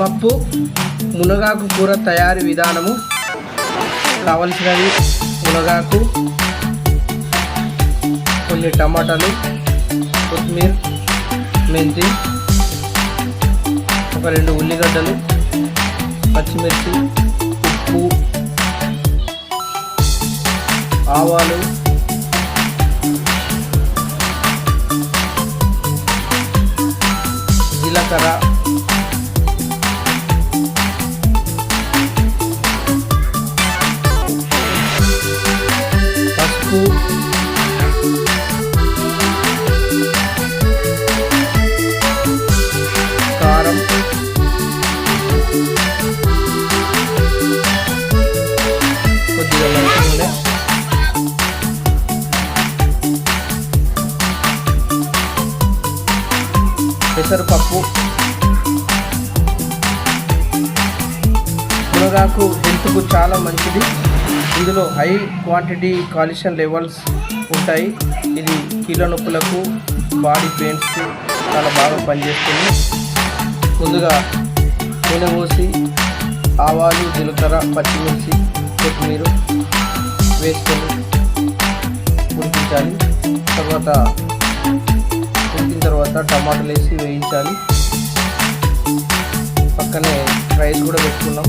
పప్పు మునగాకు కూర తయారీ విధానము. కావలసినవి మునగాకు కొన్ని టమాటాలు కొత్తిమీర మెంతి ఒక రెండు ఉల్లిగడ్డలు పచ్చిమిర్చి ఉప్పు ఆవాలు జీలకర్ర పసుపు కారం. కొద్దిగా పెసరపప్పు. మునగాకు హెల్త్కు చాలా మంచిది. ఇందులో హై క్వాంటిటీ కాల్షియం లెవెల్స్ ఉంటాయి. ఇది కీళ్ళ నొప్పులకు బాడీ పెయిన్స్కి చాలా బాగా పనిచేస్తుంది. ముందుగా నూనె పోసి ఆవాలు జీలకర్ర పచ్చిమిర్చి కొత్తిమీర వేసుకొని ఉడికించాలి. తర్వాత ఉడికిన తర్వాత టమాటాలు వేసి వేయించాలి. పక్కనే రైస్ కూడా పెట్టుకున్నాం.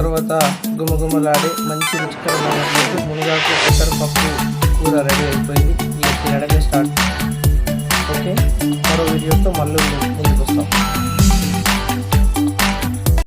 తర్వాత గుమగుమలాడే మంచి రుచికరమైన మునగాకు పెసరపప్పు కూర రెడీ అయిపోయింది. ఇక తినడమే స్టార్ట్. ఓకే మరో వీడియోతో మళ్ళీ ముందుకు వస్తాం.